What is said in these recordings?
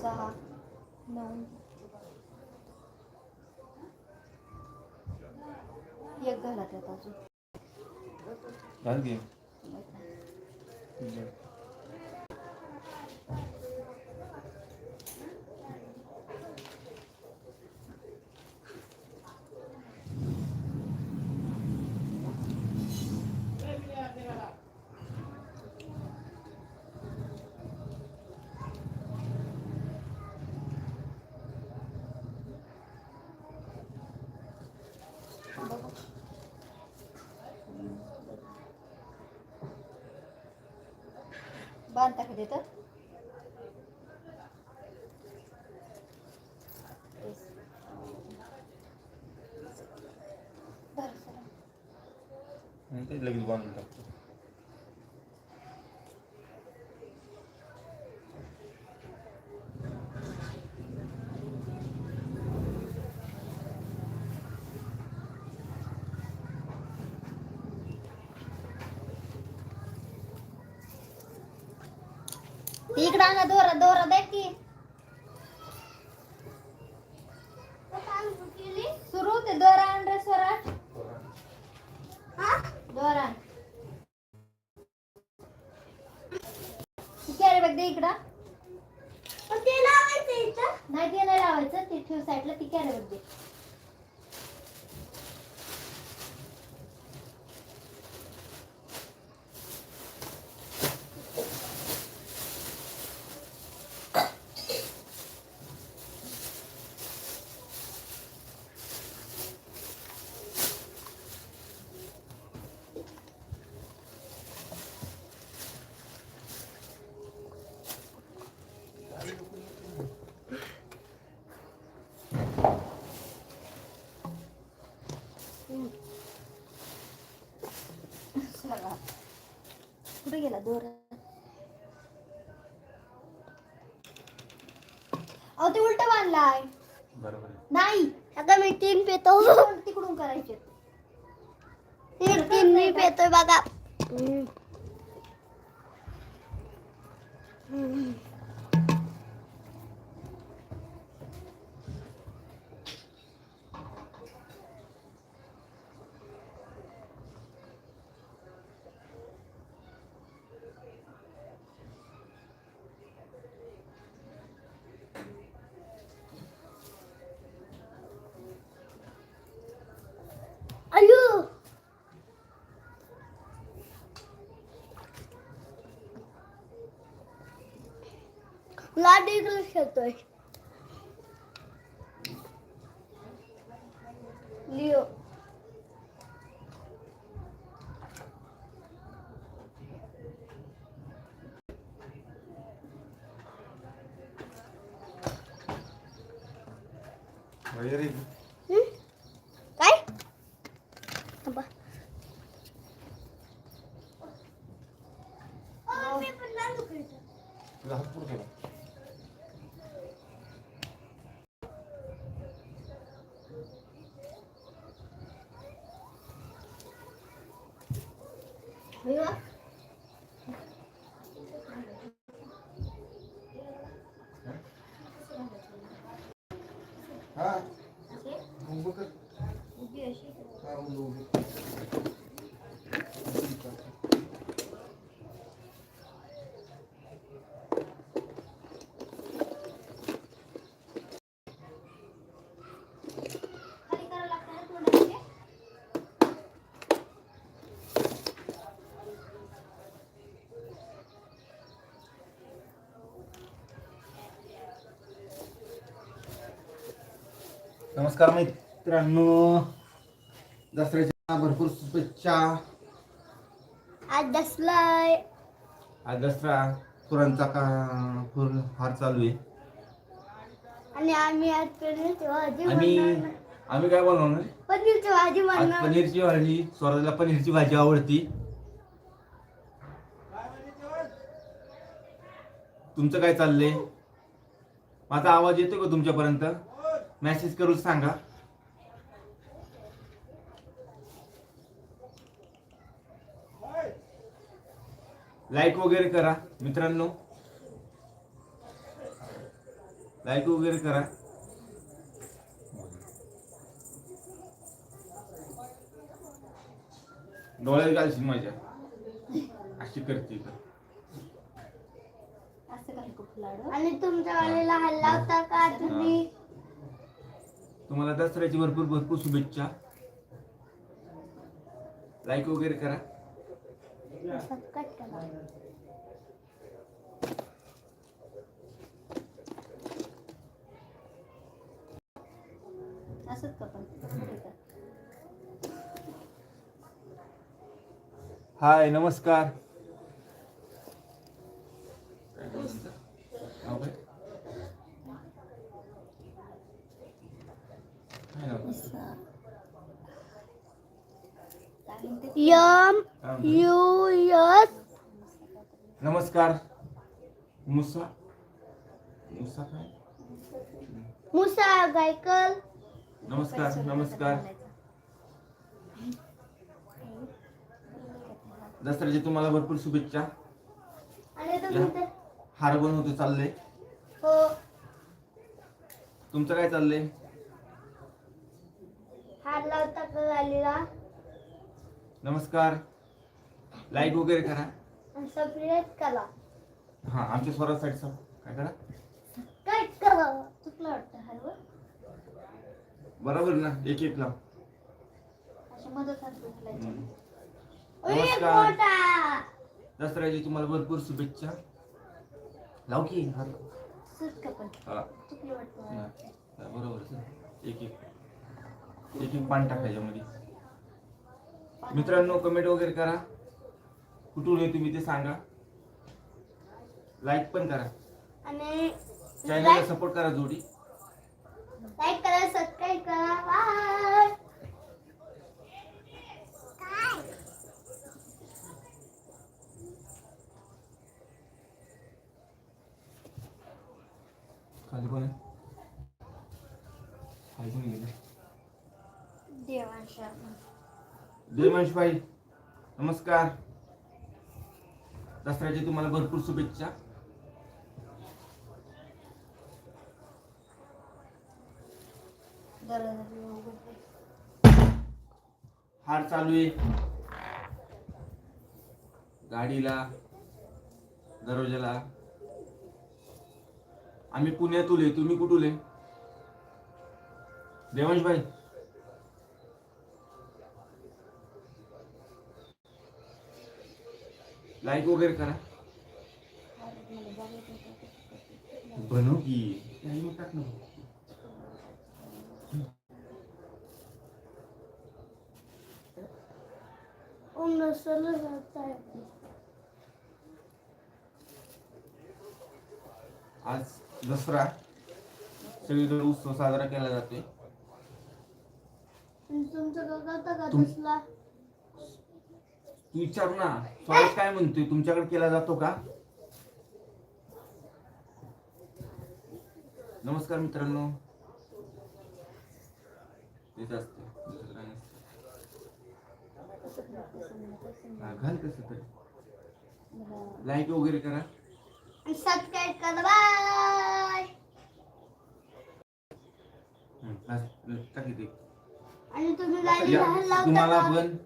सहा नऊ एक घाला त्यात अजून. कान का तिथं धर सरा. आणि लगेच बांधून टाकतो ती इकडं आणा दोरा दोरा दे की. सुरू होते दोरा आण रे स्वराज. दोरा आण. ती कॅरी बॅग दे इकडं. नाही ते नाही लावायचं. ते ठेव साईडला ती कॅरी बॅग दे सरा. कुठे गेला दोरा अहो ते उलट बांधलाय. बरोबर आहे. नाही आता मी तीन पेतो. तिकडून- तिकडून करायचे. तीन तीन मी पेतोय बघा. लाडी खेळतोय लिओ वगैरे हा, उभं, उभं. खाली करावं लागतं ना तोंडामध्ये नमस्कार मित्रांनो दसऱ्याच्या भरपूर शुभेच्छा. आज दसलाय आज दसरा. फुलांचा का फुल हार चालू आहे. आणि आम्ही आज पनीरची भाजी आम्ही बनवणार. आम्ही काय बनवणार? पनीरची भाजी आज बनवणार. पनीरची भाजी स्वराजला पनीरची भाजी आवडती. तुमचं काय चाललंय? माझा आवाज येतो का तुमच्यापर्यंत? मेसेज करून सांगा. लाईक वगैरे करा मित्रांनो. लाईक वगैरे करा. डोळ्यात घालशील माझ्या. अशी करते तर. असं काही खूप लाडू आणि तुमच्या वालीला हल्ला होता का तुम्ही? तुम्हाला दसऱ्याची भरपूर भरपूर शुभेच्छा. लाईक वगैरे करा. सबस्क्राईब करा असंच का पण हाय नमस्कार नाव काय? काय नाव? असं. काय म्हणते? यम काय म्हणतो? यू यस नमस्कार मुसा? मुसा काय? मुसा गायकल नमस्कार नमस्कार. दसऱ्याची तुम्हाला भरपूर शुभेच्छा. हार बनवतो चाललंय. हो. तुमचं काय चाललंय? हार लावता का गालीला नमस्कार. लाईक वगैरे करा. सबस्क्राईब करा. हा आमच्या स्वरासाठी सब काय करा? काय करा? चुकलं वाटतं हरवं बरोबर ना एक एक लाव अशा मदत हात घालायचे हम्म. एक नमस्कार. मोठा दसऱ्याची तुम्हाला भरपूर शुभेच्छा. लाव की हार लाव. असंच का पण? हा, चुकलं वाटतं बरोबर आहे. एक एक. एक एक पान टाका याच्यामध्ये मित्रांनो कमेंट वगैरे करा. कुठून आहे तुम्ही ते सांगा. लाईक पण करा. आणि चॅनलला सपोर्ट करा जोडी. लाईक करा सबस्क्राईब करा. बाय खाली कोण आहे? खाली कोण गेलं? देवांशा. देवांश भाई नमस्कार. दसऱ्याची तुम्हाला भरपूर शुभेच्छा. चालू आहे. गाडीला दरवाजाला. आम्ही पुण्यातून आहे. तुम्ही कुठून आहे? देवांश भाई. लाईक वगैरे करा. बनव की? टाक ना. आज दसरा. सगळीकडे उत्सव साजरा केला जातोय. का तुम- तू विचार ना. स्वराज काय म्हणतोय? तुमच्याकडे केला जातो का? नमस्कार मित्रांनो. तेच असते. हा, घाल कसं तरी. लाईक वगैरे करा. आणि सबस्क्राईब करा बाय. हं, बस, टाक इथे. आणि तुम्ही गाडीला या, हल्ला तुम्हाला का? पण.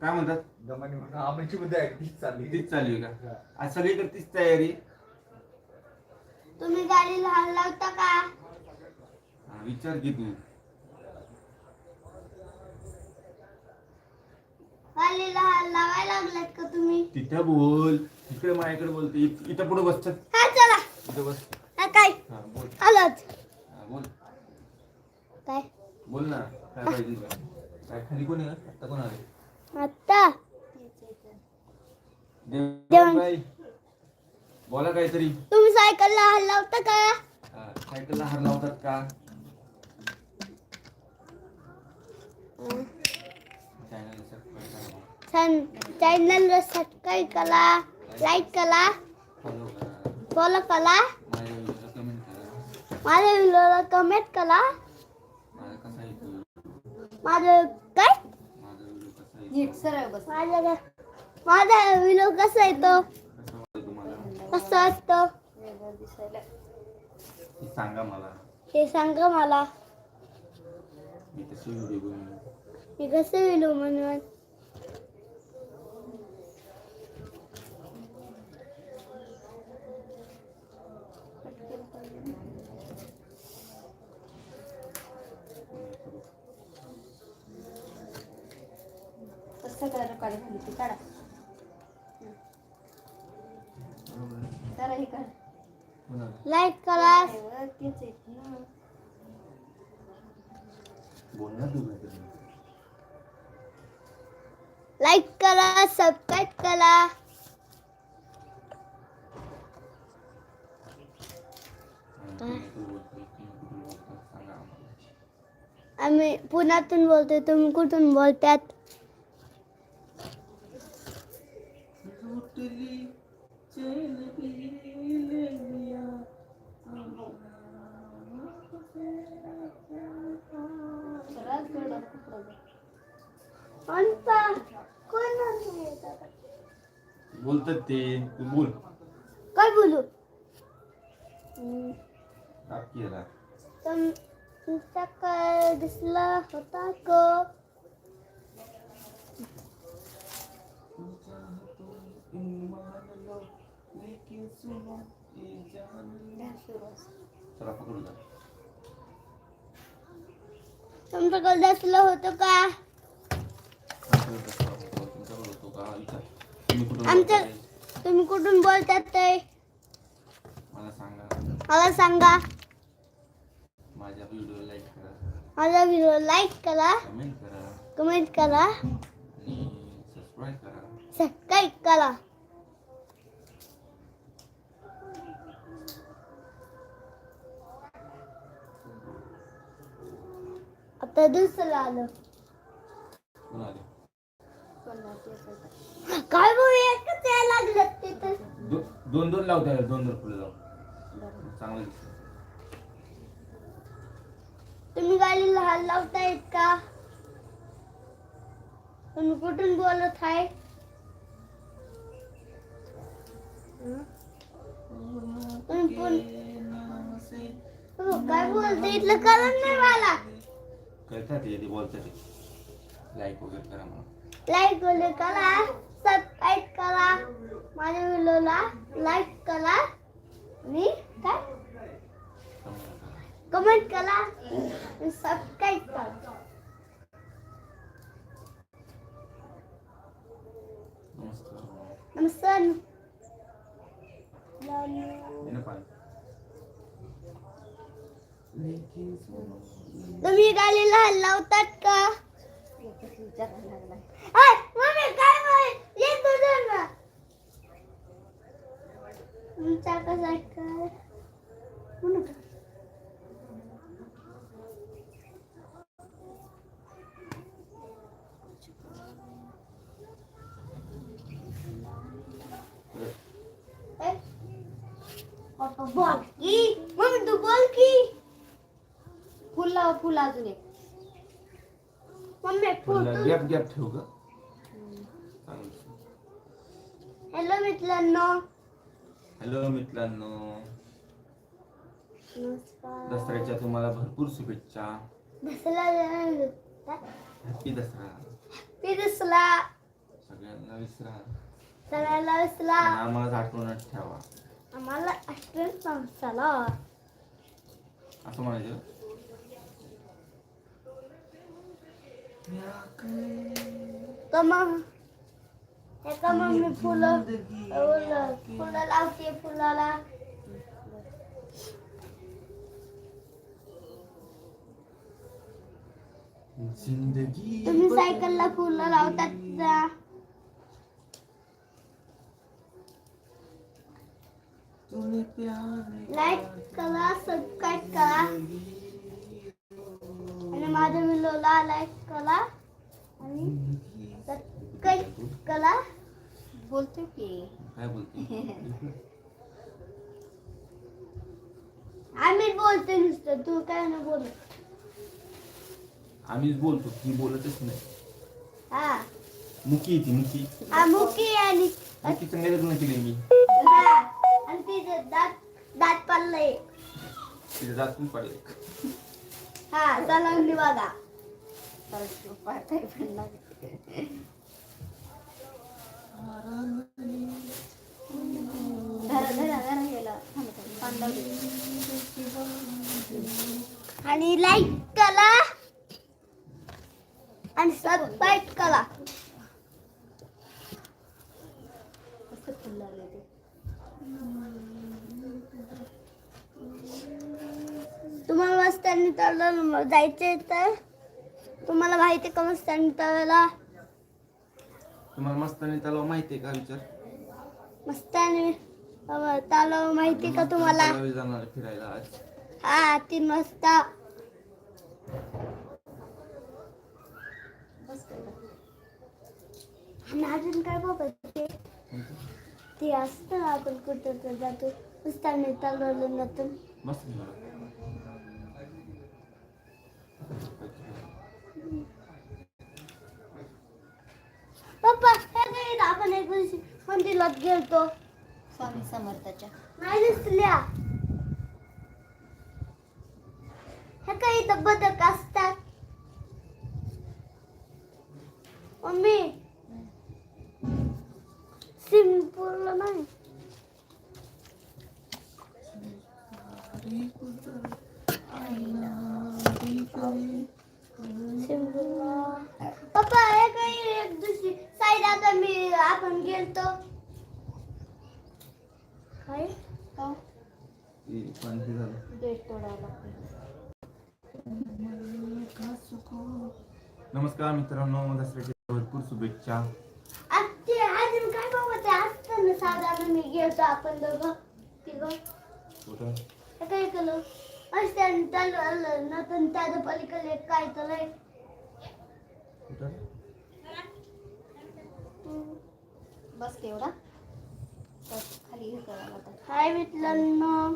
काय म्हणतात? दमाने आमची मध्ये चालली. तीच चालू आहे का? आज सगळीकडे तीच तयारी तुम्ही गाडीला हल्ला होता का? हा, विचार की तू. हात लावायला लागलात का तुम्ही? तिथं बोल. इकडे माझ्याकडे बोलते इत- इथं पुढे बसतात हा चला. इथं बस. हा, काय? हा बोल. आलोच हा, बोल. काय? बोल ना काय पाहिजे तुला? काय खाली कोण आहे? का? आता कोण आले आता. बोला काहीतरी. तुम्ही सायकलला हल्ला होता का? हा, सायकलला हार लावतात का? चॅनलला सबस्क्राईब करा लाईक करा फॉलो करा. माझ्या व्हिडिओला कमेंट करा. माझ्या माझा काय? माझा व्हिडिओ कसा येतो नीट सरळ बस माझा व्हिडिओ कसा येतो? कसा असतं? सांगा मला. ते सांगा मला. मी कसं विलो म्हणून? कसं कलर काढी खाली ती काढा. जरा हे काढ. लाईक करा. तेच आहेत ना बोल ना तू करा सबस्क्राईब करा. आम्ही पुण्यातून बोलतोय तुम्ही कुठून बोलतात? चली गोडा कपडा बघ. कोणता कोण अजून येतात? बोलतात ते तू बोल काय बोलू हम्म, टाक याला. तुम- तुमचा काय दिसला होता का चला पकडू जा. तुमच्याकडे दिसलं होतं का तुमच्याकडे होतो का? विचार. तुम्ही कुठून आमच्या-? तुम्ही कुठून बोलतात ते मला सांगा. मला सांगा. माझ्या व्हिडिओ लाईक करा. माझा व्हिडिओ लाईक करा. कमेंट करा. कमेंट करा. आणि सबस्क्राईब करा. सबस्क्राईब करा. आता दुसरं आलं. कोण. काय भाऊ एकच यायला लागलं दो- दोन दोन लावता येईल दोन दोन फुलं लाव. बरं. चांगलं दिसतं. तुम्ही गाडी लहान लावतायत का? तुम्ही कुठून बोलत आहे? तुम्ही हो, काय बोलते? इथलं कळत नाही मला. करतात ते ते बोलतात ते. लाईक वगैरे करा मला लाईक करा सबस्क्राईब करा माझ्या व्हिडिओला लाईक करा आणि काय कमेंट करा. सबस्क्राईब करा नमस्कार. तुम्ही गाडी लहान लावतात का ए, पप्पा बोल की मम्मी तू बोल की फुल लावा फुल मम्मी फुल गॅप गॅप ठेवू का. हॅलो मित्रांनो हॅलो मित्रांनो. दसऱ्याच्या तुम्हाला भरपूर शुभेच्छा. हॅपी दसरा. ती दिसला सगळ्यांना विसरा. सगळ्याला दिसला आणि आम्हाला आठवणात ठेवा. आम्हाला अष्टन पावसाला असं म्हणायचं? तर मग एका मग मी फुलं फुलं फुलं लावते फुलाला. तुम्ही सायकलला फुलं लावतात का? लाईक करा सबस्क्राईब करा. आणि माझ्या व्हिडिओला लाईक करा. आणि सबस्क्राईब करा. बोलतोय की? काय बोलते? आम्ही बोलते नुसतं. तू काय ना बोल. आम्हीच बोलतो. ती बोलतच नाही. हा. मुकी ती मुकी. हा मुकी आणि मुकी चांगल्या लग्न केली मी. हा. आणि तिचे दात दात पडलंय. तिथे जातून पडले हा चालवली बघा. पाहताय पण लागते. आणि लाईक करा आणि सबस्क्राईब करा तुम्हाला मस्तानी तळलं जायचे तर. तुम्हाला माहिती का मस्तानी तळला? तुम्हाला मस्त आणि त्याला माहिती आहे का विचार मस्तानी तलाव माहिती का तुम्हाला? जाणार फिरायला आज. हा तीन वाजता आणि अजून काय बाबा ते ते असतं आपण कुठं तर जातो. मस्तानी तळवलं नंतर. मस्त. पप्पा हे आपण एक दिवशी मंदिरात गेलतो. स्वामी समर्थाच्या. नाही दिसल्या. हे काही इथं बदक असतात. मम्मी. स्विमिंग नाही. पप्पा हे काही एक दिवशी साईड आता मी आपण गेलतो. काय का? पण झालं. गेट तोडायला. लागते नमस्कार मित्रांनो दसऱ्याच्या भरपूर शुभेच्छा. आज ते अजून काय ना साधारण मी आपण दोघं तिघं. कुठं? काय केलं? असं चालू नंतर त्याच्या पलीकडे काय तर कुठं? बस बस खाली हे हाय मित्रांनो.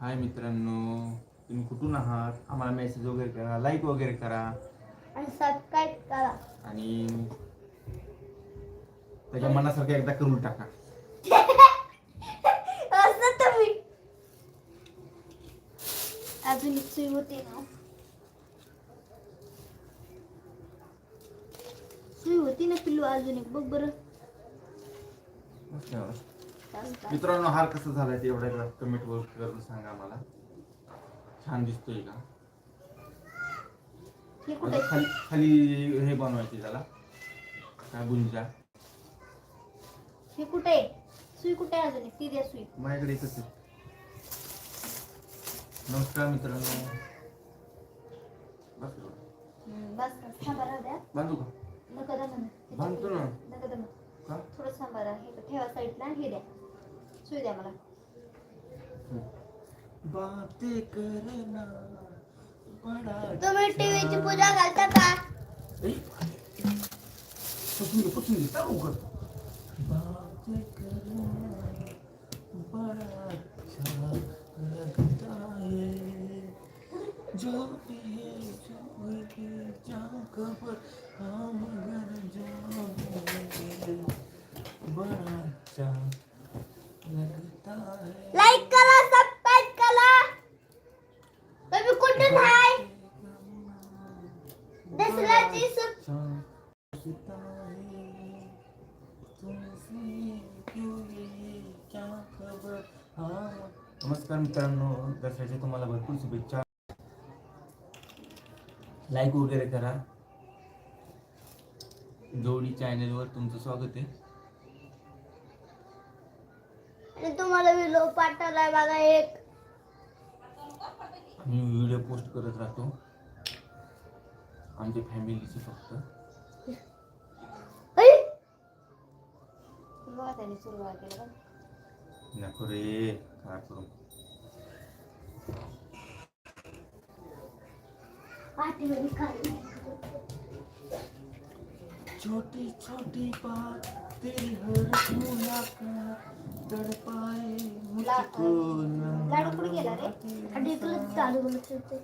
हाय मित्रांनो. तुम्ही कुठून आहात? आम्हाला मेसेज वगैरे करा लाईक वगैरे करा. आणि सबस्क्राईब करा. आणि त्याच्या मनासारखं एकदा करून टाका. असं तुम्ही. अजून सुई होती ना. सुई होती ना पिल्लू अजून एक बघ बरं. मित्रांनो हार कसा झालाय ते एवढ्या वेळात कमेंट वर करून सांगा मला छान दिसतोय का? हे कुठे म्हणजे खाली खाली हे बनवायचे त्याला. काय गुंजा? हे कुठे? सुई कुठे आहे अजून? ती द्या सुई. माझ्याकडे आहे. नमस्कार मित्रांनो. बस. हम्म, बस बस थांबा राहू द्या. बांधू का? नका दमन बांधतो ना. का? थोडं राहा. हे ठेवा साईडला. हे द्या. सुई द्या मला. बातें करना बड़ा तुम्ही टीव्हीची पूजा घालता का ए, पुसून घे पुसून घे चालू कर बातें करना बड़ा अच्छा लगता है। जो भी है जो भी जहाँ खबर शुभेच्छा. लाईक वगैरे करा. जोडी चॅनलवर तुमचं स्वागत आहे. आणि तुम्हाला व्हिडिओ पाठवलाय बघा एक. आम्ही व्हिडिओ पोस्ट करत राहतो. आमच्या फॅमिलीचे फक्त. ऐ, बघा त्याने सुरुवात केलं बघ. नको रे काय करू पाठीमध्ये खाली. छोटी छोटी बात तेरी हर मुलाकात तड़पाए मुझको लाडू कुठे गेला रे? आणि चालू बोलत होते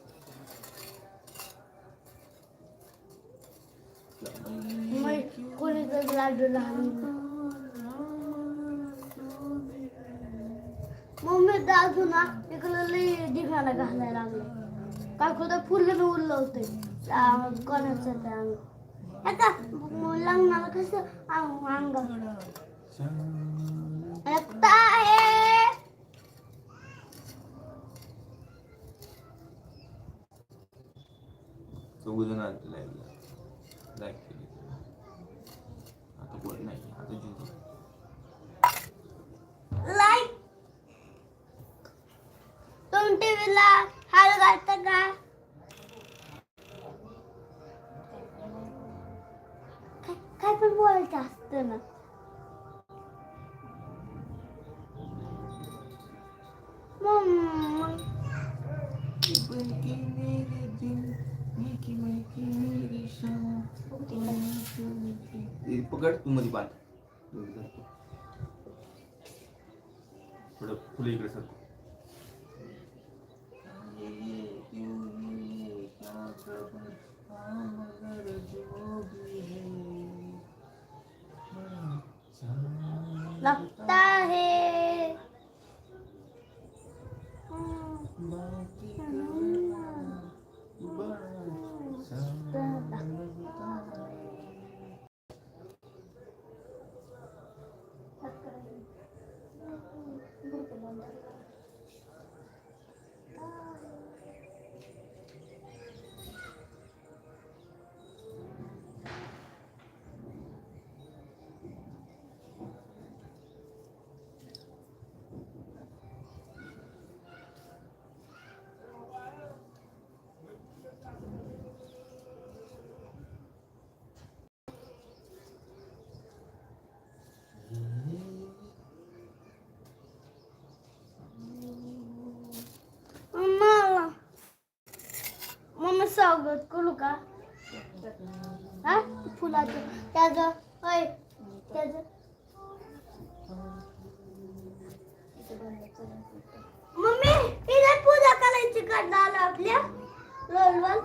मग कोणी तर लाडू लहान मम्मी दादू ना इकडं लई धिंगाणा घालायला लागले. काय फुल फुलं उरलं होतं. आ, कोणाचं ते अंग. आता म- लग्नाला कसं अंग अंग रक्त आहे चौघजण आले लाईव्हला लाईव्ह केली आता कोण नाही आता जिंकू लाईक तुम्ही टीव्हीला हाल घालता का काय- काय पण बोलायचं ना पकड तू मध्ये बांध. थोडं फुलं इकडे सर लगता है मला मम्मी स्वागत करू का? हा? फुलाचं. त्याचं त्याचं मम्मी इथे पूजा करायची कडनं आलं आपल्या रोलवर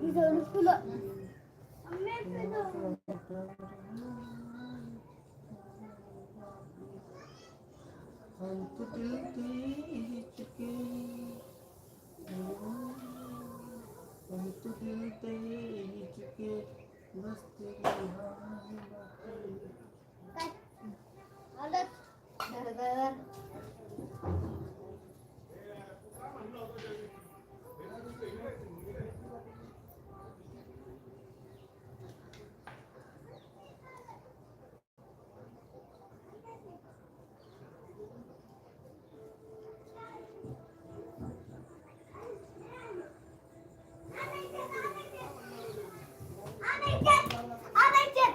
भिजवली फुलं मम्मी भिजवली. काय? आलं? धर धर. आणायचे, आणायचे.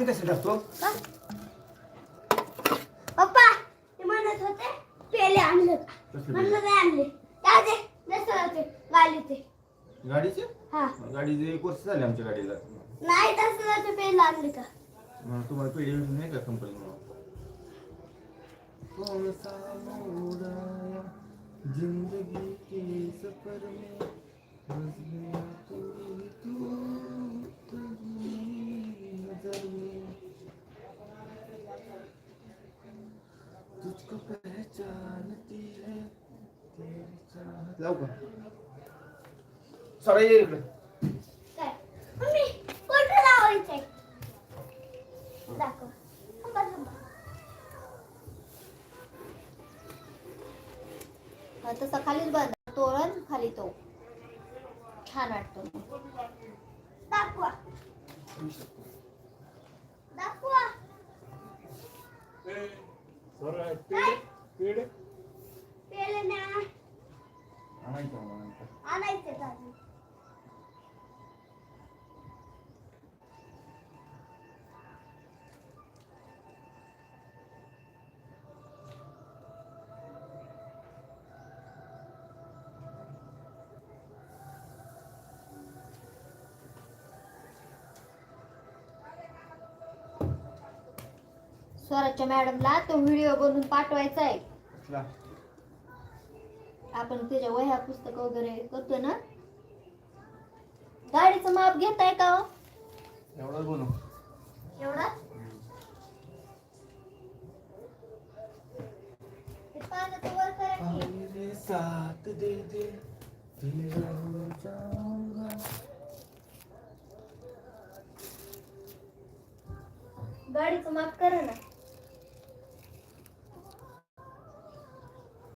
पाणी कसं टाकतो? पप्पा ते म्हणत होते पेले आणले का? कसले म्हणलं नाही आणले. त्या दे नसतं ते गालीचे गाडीचे. हा. गाडीचे एक वर्ष झाले आमच्या गाडीला. नाही तसं ते पेले आणले का तुम्हाला पेढी भेटून नाही का कंपनी जिंदगी के सफर में? लाव का ये इकडे मम्मी लावायचंय दाखव थांबा, थांबा. हा, तसा खालीच बांध तोरण खाली तो छान वाटतो दाखवा दाखवा पेले ना आणायचं मला नंतर. आणायचे स्वराजच्या मॅडमला तो व्हिडिओ बनवून पाठवायचा आहे. आपण त्याच्या वह्या पुस्तक वगैरे करतो ना गाडीचं माप घेताय का हो? एवढंच बनव एवढा ते पानाचं वर करा की. मेरे साथ दे दे फिर हो जाऊंगा. गाडीचं माप करा ना